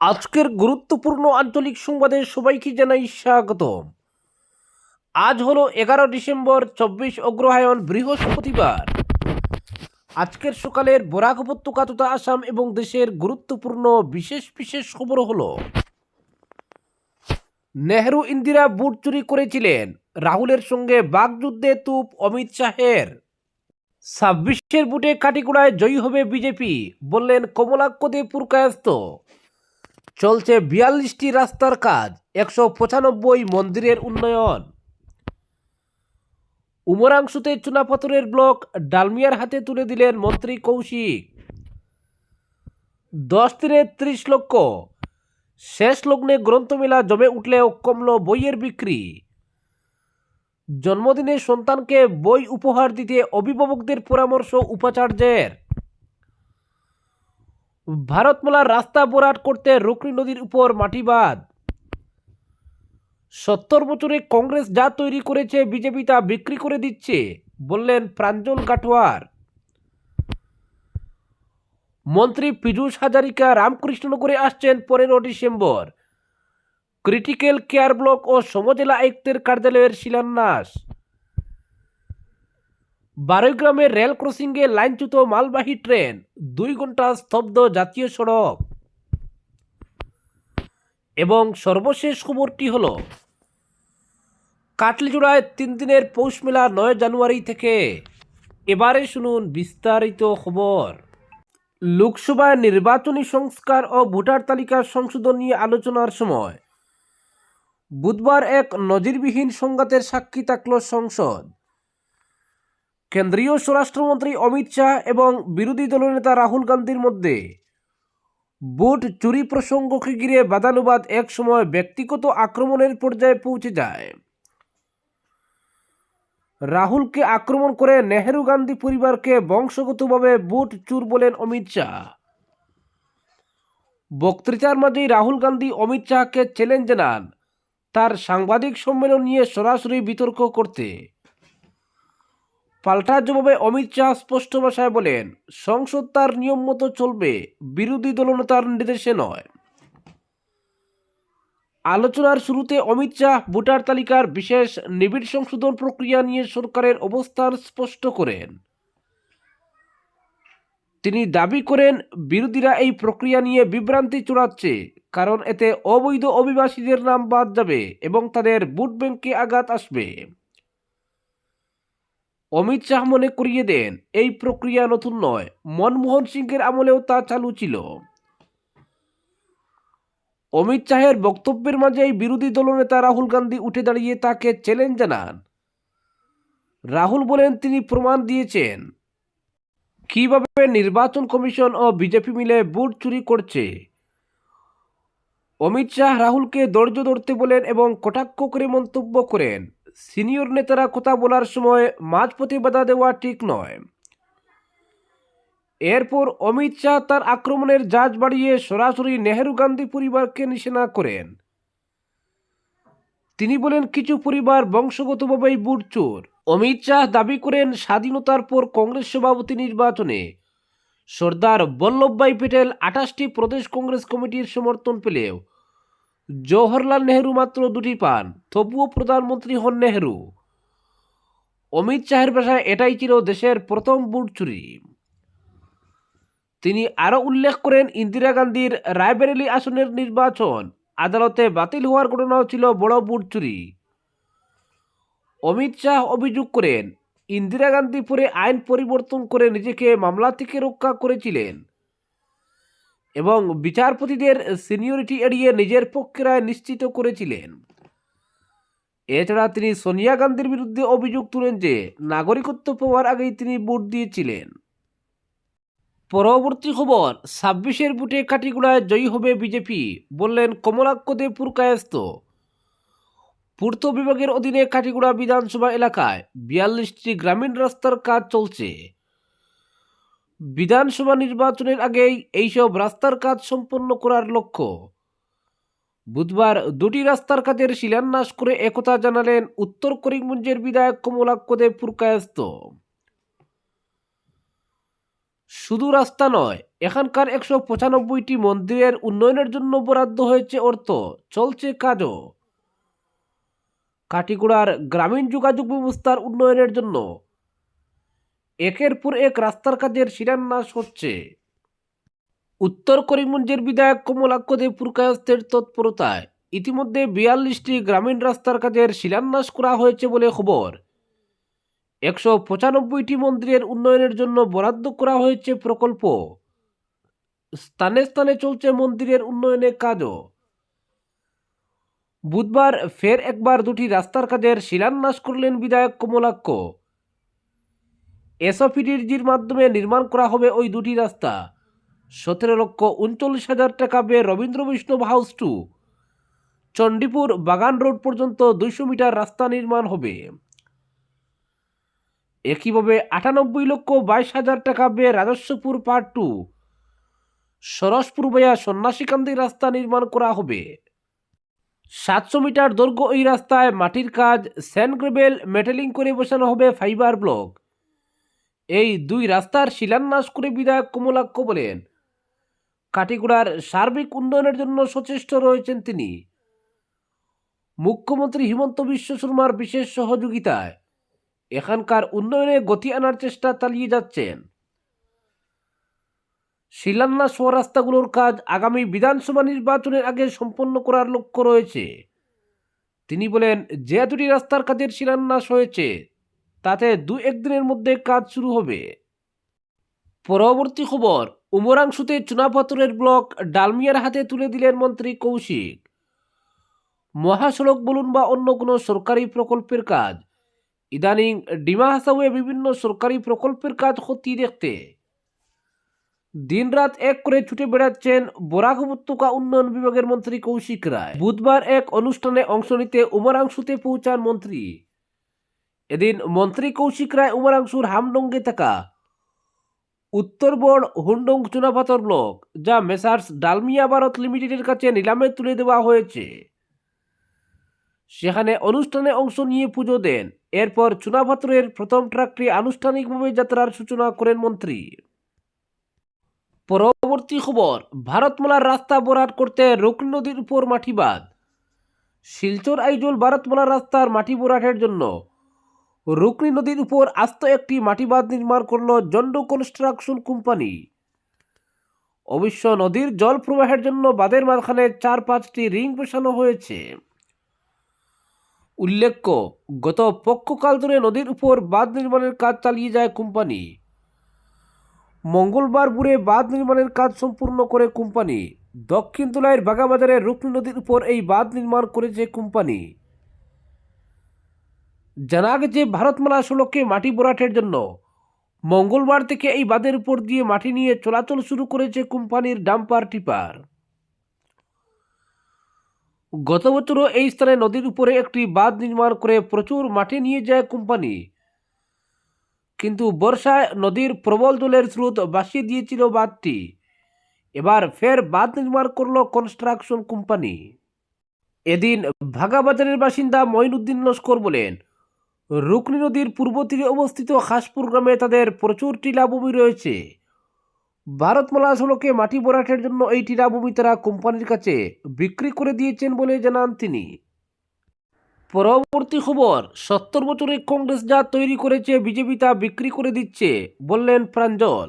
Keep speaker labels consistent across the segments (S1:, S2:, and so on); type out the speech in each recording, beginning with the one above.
S1: আজকের গুরুত্বপূর্ণ আঞ্চলিক সংবাদে সবাইকে জানাই স্বাগত আজ হলো এগারো ডিসেম্বর, চব্বিশ অগ্রহায়ণ, বৃহস্পতিবার। আজকের সকালের বরাক উপত্যকা তথা আসাম এবং দেশের গুরুত্বপূর্ণ বিশেষ বিশেষ খবর হলো, নেহরু ইন্দিরা বুট চুরি করেছিলেন। রাহুলের সঙ্গে বাগযুদ্ধে তুপ অমিত শাহের। ছাব্বিশের বুটে কাটিকুড়ায় জয়ী হবে বিজেপি, বললেন কমলাক্ষ দে পুরকায়স্ত চলছে বিয়াল্লিশটি রাস্তার কাজ, একশো পঁচানব্বই মন্দিরের উন্নয়ন। উমরাংশুতে চুনাপাথরের ব্লক ডালমিয়ার হাতে তুলে দিলেন মন্ত্রী কৌশিক। দশ দিনে ত্রিশ লক্ষ, শেষ লগ্নে গ্রন্থমেলা জমে উঠলেও কমল বইয়ের বিক্রি। জন্মদিনে সন্তানকে বই উপহার দিতে অভিভাবকদের পরামর্শ উপাচার্যের। ভারতমালার রাস্তা বোরাট করতে রুকনি নদীর উপর মাটি বাঁধ। সত্তর বছরে কংগ্রেস যা তৈরি করেছে, বিজেপি তা বিক্রি করে দিচ্ছে, বললেন প্রাঞ্জল গাটোয়ার মন্ত্রী পীযূষ হাজারিকা রামকৃষ্ণনগরে আসছেন পনেরো ডিসেম্বর। ক্রিটিক্যাল কেয়ার ব্লক ও সমজেলা আয়ুক্তের কার্যালয়ের শিলান্যাস। বারোগ্রামে রেল ক্রসিংয়ে লাইনচ্যুত মালবাহী ট্রেন, দুই ঘণ্টা স্তব্ধ জাতীয় সড়ক। এবং সর্বশেষ খবরটি হল, কাটলিজোড়ায় তিন দিনের পৌষ মেলা নয় জানুয়ারি থেকে। এবারে শুনুন বিস্তারিত খবর। লোকসভায় নির্বাচনী সংস্কার ও ভোটার তালিকা সংশোধন নিয়ে আলোচনার সময়। বুধবার এক নজিরবিহীন সংঘাতের সাক্ষী থাকল সংসদ। কেন্দ্রীয় স্বরাষ্ট্রমন্ত্রী অমিত শাহ এবং বিরোধী দলনেতা রাহুল গান্ধীর মধ্যে ভোট চুরি প্রসঙ্গকে ঘিরে বাদানুবাদ এক সময় ব্যক্তিগত আক্রমণের পর্যায়ে পৌঁছে যায়। রাহুলকে আক্রমণ করে নেহেরু গান্ধী পরিবারকে বংশগতভাবে ভোট চুর বলেন অমিত শাহ। বক্তৃতার মাঝেই রাহুল গান্ধী অমিত শাহকে চ্যালেঞ্জ জানান। তার সাংবাদিক সম্মেলন নিয়ে সরাসরি বিতর্ক করতে। পাল্টা জবাবে অমিত শাহ স্পষ্ট ভাষায় বলেন, সংসদ তার নিয়ম মতো চলবে, বিরোধী দলনেতার নির্দেশে নয়। আলোচনার শুরুতে অমিত শাহ ভোটার তালিকার বিশেষ নিবিড় সংশোধন প্রক্রিয়া নিয়ে সরকারের অবস্থান স্পষ্ট করেন। তিনি দাবি করেন, বিরোধীরা এই প্রক্রিয়া নিয়ে বিভ্রান্তি চড়াচ্ছে, কারণ এতে অবৈধ অভিবাসীদের নাম বাদ যাবে এবং তাদের ভোট ব্যাংকে আঘাত আসবে। অমিত শাহ মনে করিয়ে দেন, এই প্রক্রিয়া নতুন নয়। মনমোহন সিংয়ের আমলেও তা চালু ছিল। অমিত শাহের বক্তব্যের মাঝেই বিরোধী দলনেতা রাহুল গান্ধী উঠে দাঁড়িয়ে তাকে চ্যালেঞ্জ জানান। রাহুল বলেন, তিনি প্রমাণ দিয়েছেন কীভাবে নির্বাচন কমিশন ও বিজেপি মিলে ভোট চুরি করছে। অমিত শাহ রাহুলকে ধৈর্য ধরতে বলেন এবং কটাক্ষ করে মন্তব্য করেন। সিনিয়র নেতারা কথা বলার সময় মাঝপথে বাধা দেওয়া ঠিক নয়। এরপর অমিত শাহ তার আক্রমণের জাজ বাড়িয়ে সরাসরি নেহেরু গান্ধী পরিবারকে নিশানা করেন। তিনি বলেন, কিছু পরিবার বংশগতভাবেই বুট চোর। অমিত শাহ দাবি করেন, স্বাধীনতার পর কংগ্রেস সভাপতি নির্বাচনে সর্দার বল্লভভাই প্যাটেল আঠাশটি প্রদেশ কংগ্রেস কমিটির সমর্থন পেলেও জওহরলাল নেহেরু মাত্র দুটি পান, তবুও প্রধানমন্ত্রী হন নেহেরু। অমিত শাহের ভাষায় এটাই ছিল দেশের প্রথম বুট চুরি। তিনি আরও উল্লেখ করেন, ইন্দিরা গান্ধীর রায়বেরেলি আসনের নির্বাচন আদালতে বাতিল হওয়ার ঘটনাও ছিল বড় বুট চুরি। অমিত শাহ অভিযোগ করেন, ইন্দিরা গান্ধী পরে আইন পরিবর্তন করে নিজেকে মামলা থেকে রক্ষা করেছিলেন। এবং বিচারপতিদের সিনিয়রিটি এড়িয়ে নিজের পক্ষে রায় নিশ্চিত করেছিলেন। এছাড়া তিনি সোনিয়া গান্ধীর বিরুদ্ধে অভিযোগ তুলেন যে, নাগরিকত্ব পাওয়ার আগেই তিনি ভোট দিয়েছিলেন। পরবর্তী খবর, ছাব্বিশের বুটে কাটিগুড়ায় জয়ী হবে বিজেপি, বললেন কমলাক্ষ দে পুরকায়স্ত পূর্ত বিভাগের অধীনে কাটিগুড়া বিধানসভা এলাকায় বিয়াল্লিশটি গ্রামীণ রাস্তার কাজ চলছে। বিধানসভা নির্বাচনের আগেই এইসব রাস্তার কাজ সম্পন্ন করার লক্ষ্য। বুধবার দুটি রাস্তার কাজের শিলান্যাস করে একথা জানালেন উত্তর করিমগঞ্জের বিধায়ক কমলাক্ষ দেব পুরকায়স্ত শুধু রাস্তা নয়, এখানকার একশো পঁচানব্বইটি মন্দিরের উন্নয়নের জন্য বরাদ্দ হয়েছে অর্থ, চলছে কাজও। কাটিগুড়ার গ্রামীণ যোগাযোগ ব্যবস্থার উন্নয়নের জন্য একের পর এক রাস্তার কাজের শিলান্যাস হচ্ছে। উত্তর করিমগঞ্জের বিধায়ক কমলাক্ষ দেব পুরকায়স্তের তৎপরতায় ইতিমধ্যে বিয়াল্লিশটি গ্রামীণ রাস্তার কাজের শিলান্যাস করা হয়েছে বলে খবর। একশো পঁচানব্বইটি মন্দিরের উন্নয়নের জন্য বরাদ্দ করা হয়েছে প্রকল্প। স্থানে স্থানে চলছে মন্দিরের উন্নয়নের কাজও। বুধবার ফের একবার দুটি রাস্তার কাজের শিলান্যাস করলেন বিধায়ক কমলাক্ষ এসওপিডির মাধ্যমে নির্মাণ করা হবে ওই দুটি রাস্তা। সতেরো লক্ষ উনচল্লিশ হাজার টাকা ব্যয়ে রবীন্দ্র বৈষ্ণব হাউস টু। চণ্ডীপুর বাগান রোড পর্যন্ত দুইশো মিটার রাস্তা নির্মাণ হবে। একইভাবে আটানব্বই লক্ষ বাইশ হাজার টাকা ব্যয়ে রাজস্বপুর পার্ট টু। সরসপুর বয়া সন্ন্যাসীকান্দি রাস্তা নির্মাণ করা হবে। সাতশো মিটার দৈর্ঘ্য এই রাস্তায় মাটির কাজ, স্যান্ড গ্রেবেল, মেটেলিং করে বসানো হবে ফাইবার ব্লক। এই দুই রাস্তার শিলান্যাস করে বিধায়ক কমলাক্ষ বলেন কাটিগুড়ার সার্বিক উন্নয়নের জন্য সচেষ্ট রয়েছেন তিনি। মুখ্যমন্ত্রী হিমন্ত বিশ্ব শর্মার বিশেষ সহযোগিতায় এখানকার উন্নয়নে গতি আনার চেষ্টা চালিয়ে যাচ্ছেন। শিলান্যাস হওয়া রাস্তাগুলোর কাজ আগামী বিধানসভা নির্বাচনের আগে সম্পন্ন করার লক্ষ্য রয়েছে। তিনি বলেন, যে দুটি রাস্তার কাজের শিলান্যাস হয়েছে তাতে দু একদিনের মধ্যে কাজ শুরু হবে। পরবর্তী খবর, উমরাংশুতে চুনাপাথরের ব্লক ডালমিয়ার হাতে তুলে দিলেন মন্ত্রী কৌশিক। মহাসড়ক বলুন বা অন্য কোনো সরকারি প্রকল্পের কাজ, ইদানিং ডিমা হাসাওয়ে বিভিন্ন সরকারি প্রকল্পের কাজ খতিয়ে দেখতে। দিনরাত এক করে ছুটে বেড়াচ্ছেন বরাক উপত্যকা উন্নয়ন বিভাগের মন্ত্রী কৌশিক রায়। বুধবার এক অনুষ্ঠানে অংশ নিতে উমরাংশুতে পৌঁছান মন্ত্রী। এদিন মন্ত্রী কৌশিক রায় উমরাংশুর হামডঙ্গে থাকা উত্তরবড় হুন্ডং চুনাপাথর ব্লক, যা মেসার্স ডালমিয়া ভারত লিমিটেডের কাছে নিলামে তুলে দেওয়া হয়েছে। সেখানে অনুষ্ঠানে অংশ নিয়ে পুজো দেন। এরপর চুনাপাথরের প্রথম ট্রাকটি আনুষ্ঠানিকভাবে যাত্রার সূচনা করেন মন্ত্রী। পরবর্তী খবর, ভারতমালার রাস্তা বরাট করতে রুকন নদীর উপর মাটি বাঁধ। শিলচর আইজল ভারতমালার রাস্তার মাটি বরাটের জন্য রুকনি নদীর উপর আস্ত একটি মাটি বাঁধ নির্মাণ করল জন্ড কনস্ট্রাকশন কোম্পানি। অবশ্য নদীর জল প্রবাহের জন্য বাঁধের মাঝখানে চার পাঁচটি রিং বসানো হয়েছে। উল্লেখ্য, গত পক্ষকাল ধরে নদীর উপর বাঁধ নির্মাণের কাজ চালিয়ে যায় কোম্পানি। মঙ্গলবার ভোরে বাঁধ নির্মাণের কাজ সম্পূর্ণ করে কোম্পানি। দক্ষিণ তোলাইয়ের বাগাবাজারে রুকনি নদীর উপর এই বাঁধ নির্মাণ করেছে কোম্পানি। জানা গেছে ভারতমালা সড়কে মাটি ভরাটের জন্য। মঙ্গলবার থেকে এই বাঁধের উপর দিয়ে মাটি নিয়ে চলাচল শুরু করেছে কোম্পানির ডাম্পার টিপার। গত বছরও এই স্থানে নদীর উপরে একটি বাঁধ নির্মাণ করে প্রচুর মাটি নিয়ে যায় কোম্পানি। কিন্তু বর্ষায় নদীর প্রবল জলের স্রোত বাসিয়ে দিয়েছিল বাঁধটি। এবার ফের বাঁধ নির্মাণ করল কনস্ট্রাকশন কোম্পানি। এদিন ভাগাবাজারের বাসিন্দা মঈনুদ্দিন লস্কর বলেন রুকনি নদীর পূর্ব তীরে অবস্থিত হাসপুর গ্রামে তাদের প্রচুর টিলাভূমি রয়েছে। ভারতমালা সড়কে মাটি ভরাটের জন্য এই টিলাভূমি তারা কোম্পানির কাছে বিক্রি করে দিয়েছেন বলে জানান তিনি। পরবর্তী খবর, সত্তর বছরে কংগ্রেস যা তৈরি করেছে, বিজেপি তা বিক্রি করে দিচ্ছে, বললেন প্রাঞ্জল।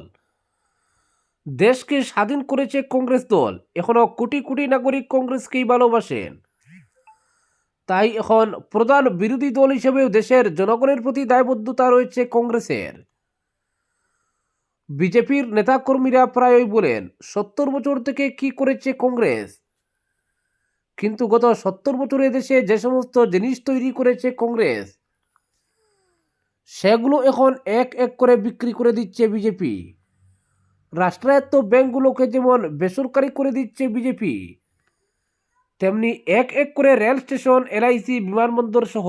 S1: দেশকে স্বাধীন করেছে কংগ্রেস দল এখনও কোটি কোটি নাগরিক কংগ্রেসকেই ভালোবাসেন। তাই এখন প্রধান বিরোধী দল হিসেবেও দেশের জনগণের প্রতি দায়বদ্ধতা রয়েছে কংগ্রেসের। বিজেপির নেতাকর্মীরা প্রায়ই বলেন, সত্তর বছর থেকে কি করেছে কংগ্রেস? কিন্তু গত সত্তর বছরে দেশে যে সমস্ত জিনিস তৈরি করেছে কংগ্রেস, সেগুলো এখন এক এক করে বিক্রি করে দিচ্ছে বিজেপি। রাষ্ট্রায়ত্ত ব্যাংকগুলোকে যেমন বেসরকারি করে দিচ্ছে বিজেপি তেমনি এক এক করে রেল স্টেশন, এলআইসি, বিমানবন্দর সহ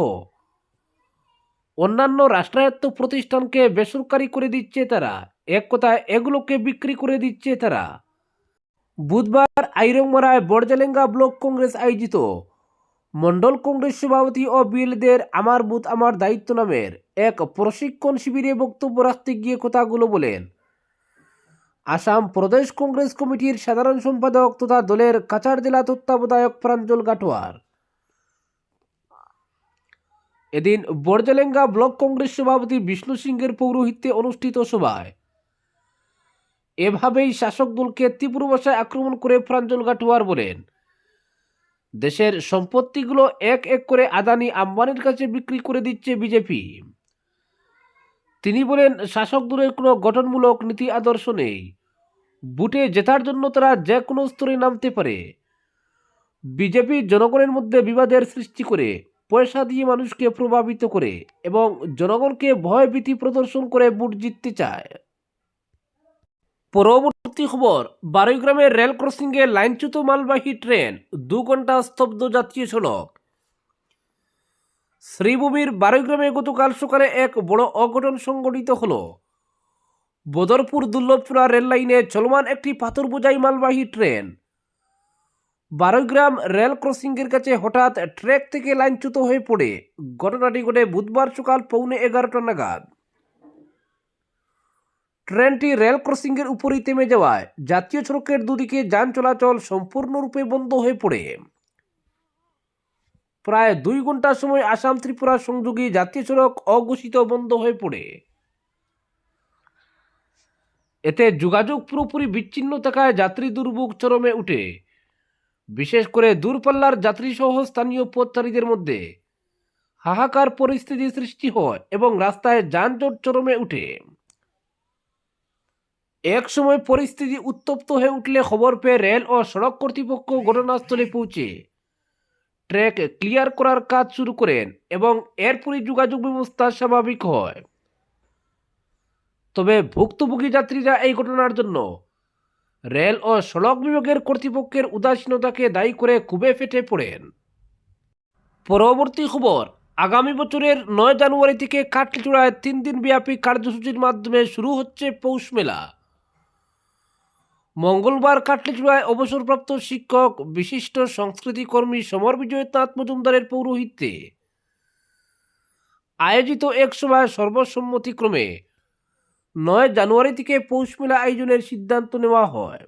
S1: অন্যান্য রাষ্ট্রায়ত্ত প্রতিষ্ঠানকে বেসরকারি করে দিচ্ছে তারা। এক কথায়, এগুলোকে বিক্রি করে দিচ্ছে তারা। বুধবার আইরংমারায় বড়জেলেঙ্গা ব্লক কংগ্রেস আয়োজিত মন্ডল কংগ্রেস সভাপতি ও বিএলদের আমার বুথ, আমার দায়িত্ব নামের এক প্রশিক্ষণ শিবিরে বক্তব্য রাখতে গিয়ে কথাগুলো বলেন। আসাম প্রদেশ কংগ্রেস কমিটির সাধারণ সম্পাদক তথা দলের কাছাড় জেলা তত্ত্বাবধায়ক প্রাঞ্জল গাটোয়ার। এদিন বর্জলেঙ্গা ব্লক কংগ্রেস সভাপতি বিষ্ণু সিংহের পৌরোহিত্যে অনুষ্ঠিত সভায়। এভাবেই শাসক দলকে তীব্র ভাষায় আক্রমণ করে প্রাঞ্জল গাটোয়ার বলেন, দেশের সম্পত্তিগুলো এক এক করে আদানি আম্বানির কাছে বিক্রি করে দিচ্ছে বিজেপি। তিনি বলেন, শাসক দলের কোনো গঠনমূলক নীতি আদর্শ নেই। বুটে জেতার জন্য তারা যে কোনো স্তরে নামতে পারে। বিজেপি জনগণের মধ্যে বিবাদের সৃষ্টি করে, পয়সা দিয়ে মানুষকে প্রভাবিত করে এবং জনগণকে ভয়ভীতি প্রদর্শন করে বুট জিততে চায়। পরবর্তী খবর, বারুইগ্রামের রেল ক্রসিংয়ে লাইনচ্যুত মালবাহী ট্রেন দু ঘণ্টা স্তব্ধ জাতীয় সড়ক। শ্রীভূমির বারুইগ্রামে গতকাল সকালে এক বড় অঘটন সংঘটিত হল। বদরপুর দুর্লভপুরা রেললাইনে চলমান একটি পাথর বোঝাই মালবাহী ট্রেন। বারোগ্রাম রেল ক্রসিংয়ের কাছে হঠাৎ ট্র্যাক থেকে লাইনচ্যুত হয়ে পড়ে। ঘটনাটি ঘটে বুধবার সকাল পৌনে এগারোটা নাগাদ। ট্রেনটি রেল ক্রসিংয়ের উপরই থেমে যাওয়ায় জাতীয় সড়কের দুদিকে যান চলাচল সম্পূর্ণরূপে বন্ধ হয়ে পড়ে। প্রায় দুই ঘণ্টার সময় আসাম ত্রিপুরা সংযোগী জাতীয় সড়ক অঘোষিত বন্ধ হয়ে পড়ে। এতে যোগাযোগ পুরোপুরি বিচ্ছিন্ন থাকায় যাত্রী দুর্ভোগ চরমে উঠে। বিশেষ করে দূরপাল্লার যাত্রীসহ স্থানীয় পথচারীদের মধ্যে হাহাকার পরিস্থিতি সৃষ্টি হয় এবং রাস্তায় যানজট চরমে উঠে। এক সময় পরিস্থিতি উত্তপ্ত হয়ে উঠলে খবর পেয়ে রেল ও সড়ক কর্তৃপক্ষ ঘটনাস্থলে পৌঁছে ট্র্যাক ক্লিয়ার করার কাজ শুরু করেন এবং এরপরই যোগাযোগ ব্যবস্থা স্বাভাবিক হয়। তবে ভুক্তভোগী যাত্রীরা এই ঘটনার জন্য রেল ও সড়ক বিভাগের কর্তৃপক্ষের উদাসীনতাকে দায়ী করে কুবে ফেটে পড়েন। পরবর্তী খবর, আগামী বছরের নয় জানুয়ারি থেকে কাটলিচূড়ায় তিন দিন ব্যাপী কার্যসূচির মাধ্যমে শুরু হচ্ছে পৌষ মেলা। মঙ্গলবার কাটলিচুড়ায় অবসরপ্রাপ্ত শিক্ষক, বিশিষ্ট সংস্কৃতি কর্মী সমর বিজয় তাঁত মজুমদারের পৌরোহিত্যে। আয়োজিত এক সভায় সর্বসম্মতিক্রমে নয় জানুয়ারি থেকে পৌষ মেলা আয়োজনের সিদ্ধান্ত নেওয়া হয়।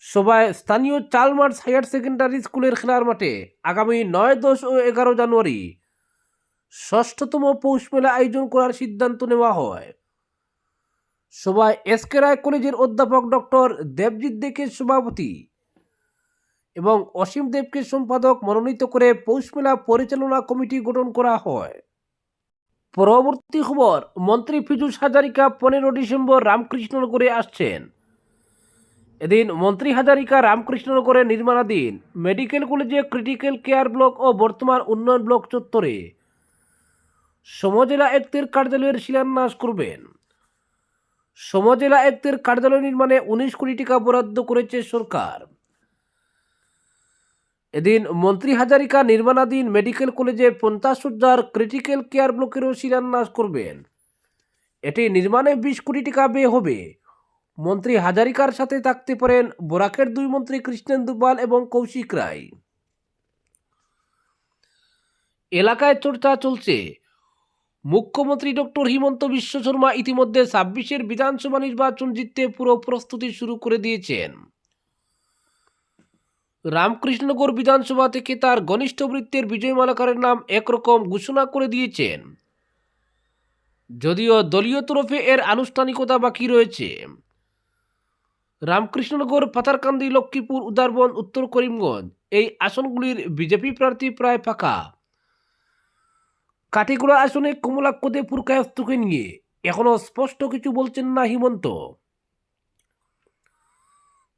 S1: সভায় স্থানীয় চালমার্চ হায়ার সেকেন্ডারি স্কুলের খেলার মাঠে আগামী নয়, দশ ও এগারো জানুয়ারি ষষ্ঠতম পৌষ মেলা আয়োজন করার সিদ্ধান্ত নেওয়া হয়। সভায় এসকে রায় কলেজের অধ্যাপক ডক্টর দেবজিৎ দেকে সভাপতি এবং অসীম দেবকে সম্পাদক মনোনীত করে পৌষ মেলা পরিচালনা কমিটি গঠন করা হয়। পরবর্তী খবর, মন্ত্রী পীযূষ হাজারিকা পনেরো ডিসেম্বর রামকৃষ্ণনগরে আসছেন। এদিন মন্ত্রী হাজারিকা রামকৃষ্ণনগরে নির্মাণাধীন মেডিকেল কলেজে ক্রিটিক্যাল কেয়ার ব্লক ও বর্তমান উন্নয়ন ব্লক চত্বরে। সমজেলা আয়ুক্তের কার্যালয়ের শিলান্যাস করবেন। সমজেলা আয়ুক্তের কার্যালয় নির্মাণে উনিশ কোটি টাকা বরাদ্দ করেছে সরকার। এদিন মন্ত্রী হাজারিকা নির্মাণাধীন মেডিকেল কলেজে পঞ্চাশ হাজার ক্রিটিক্যাল কেয়ার ব্লকেরও শিলান্যাস করবেন। এটি নির্মাণে বিশ কোটি টাকা ব্যয় হবে। মন্ত্রী হাজারিকার সাথে থাকতে পারেন বরাকের দুই মন্ত্রী কৃষ্ণেন্দু পাল এবং কৌশিক রায়। এলাকায় চর্চা চলছে। মুখ্যমন্ত্রী ডক্টর হিমন্ত বিশ্ব শর্মা ইতিমধ্যে ছাব্বিশের বিধানসভা নির্বাচন জিততে পুরো প্রস্তুতি শুরু করে দিয়েছেন। রামকৃষ্ণনগর বিধানসভা থেকে তার ঘনিষ্ঠ বৃত্তের বিজয় মালাকারের নাম একরকম ঘোষণা করে দিয়েছেন। যদিও দলীয় তরফে এর আনুষ্ঠানিকতা বাকি রয়েছে। রামকৃষ্ণনগর, পাথারকান্দি, লক্ষ্মীপুর, উদারবন, উত্তর করিমগঞ্জ এই আসনগুলির বিজেপি প্রার্থী প্রায় ফাঁকা। কাটিগুড়া আসনে কমলাক্ষদে পুরকায়স্তকে নিয়ে। এখনও স্পষ্ট কিছু বলছেন না হিমন্ত।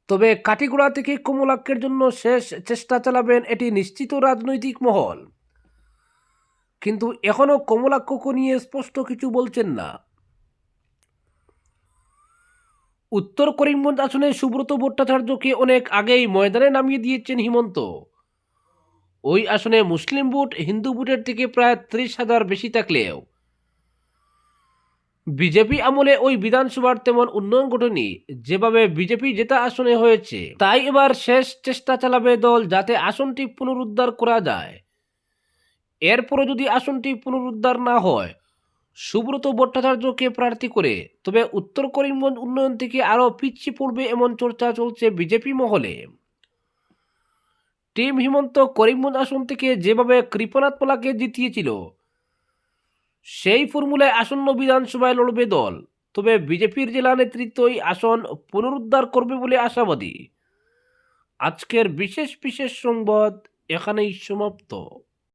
S1: তবে কাটিগুড়া থেকে কমলাক্ষের জন্য শেষ চেষ্টা চালাবেন এটি নিশ্চিত রাজনৈতিক মহল। কিন্তু এখনও কমলাক্ষকে নিয়ে স্পষ্ট কিছু বলছেন না। উত্তর করিমগঞ্জ আসনে সুব্রত ভট্টাচার্যকে অনেক আগেই ময়দানে নামিয়ে দিয়েছেন হিমন্ত। ওই আসনে মুসলিম ভোট হিন্দু ভোটের থেকে প্রায় ত্রিশ হাজার বেশি থাকলেও। বিজেপি আমলে ওই বিধানসভার তেমন উন্নয়ন ঘটেনি, যেভাবে বিজেপি জেতা আসনে হয়েছে, তাই এবার শেষ চেষ্টা চালাবে দল যাতে আসনটি পুনরুদ্ধার করা যায়। এরপরও যদি আসনটি পুনরুদ্ধার না হয়, সুব্রত ভট্টাচার্যকে প্রার্থী করে, তবে উত্তর করিমগঞ্জ উন্নয়ন থেকে আরও পিছিয়ে পড়বে এমন চর্চা চলছে বিজেপি মহলে। টিম হিমন্ত করিমগঞ্জ আসন থেকে যেভাবে কৃপনাথ পোলাকে জিতিয়েছিল, সেই ফর্মুলায় আসন্ন বিধানসভায় লড়বে দল। তবে বিজেপির জেলা নেতৃত্বই আসন পুনরুদ্ধার করবে বলে আশাবাদী। আজকের বিশেষ বিশেষ সংবাদ এখানেই সমাপ্ত।